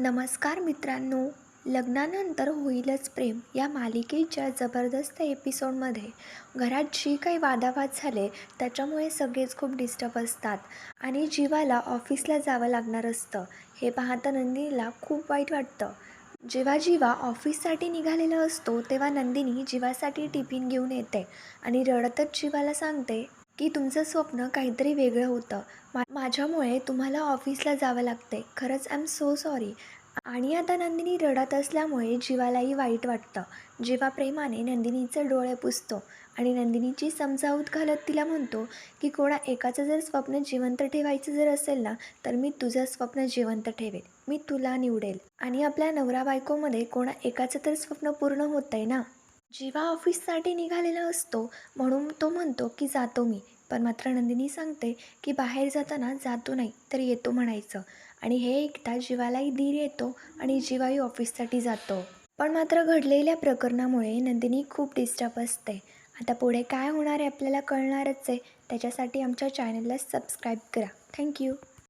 नमस्कार मित्रांनो. लग्नानंतर होईलच प्रेम या मालिकेच्या जबरदस्त एपिसोडमध्ये. घरात जी काही वादावाद झाले त्याच्यामुळे सगळेच खूप डिस्टर्ब असतात आणि जीवाला ऑफिसला जावं लागणार असतं. हे पाहता नंदिनीला खूप वाईट वाटतं. जेव्हा जीवा ऑफिससाठी निघालेला असतो तेव्हा नंदिनी जीवासाठी टिफिन घेऊन येते आणि रडतच जीवाला सांगते की तुमचं स्वप्न काहीतरी वेगळं होतं. मा माझ्यामुळे तुम्हाला ऑफिसला जावं लागते खरंच आय एम सो सॉरी आणि आता नंदिनी रडत असल्यामुळे जीवालाही वाईट वाटतं. जीवा प्रेमाने नंदिनीचं डोळे पुसतो आणि नंदिनीची समजावत घालत तिला म्हणतो की कोणा एकाचं जर स्वप्न जिवंत ठेवायचं जर असेल ना तर मी तुझं स्वप्न जिवंत ठेवेल मी तुला निवडेल. आणि आपल्या नवरा बायकोमध्ये कोणा एकाचं तर स्वप्न पूर्ण होतं आहे ना? जीवा ऑफिससाठी निघालेला असतो म्हणून तो म्हणतो की जातो मी. पण मात्र नंदिनी सांगते की बाहेर जाताना जातो नाही तर येतो म्हणायचं. आणि हे ऐकता जीवालाही धीर येतो आणि जीवाही ऑफिससाठी जातो. पण मात्र घडलेल्या प्रकरणामुळे नंदिनी खूप डिस्टर्ब असते. आता पुढे काय होणार आहे आपल्याला कळणारच आहे. त्याच्यासाठी आमच्या चॅनलला सबस्क्राईब करा. थँक्यू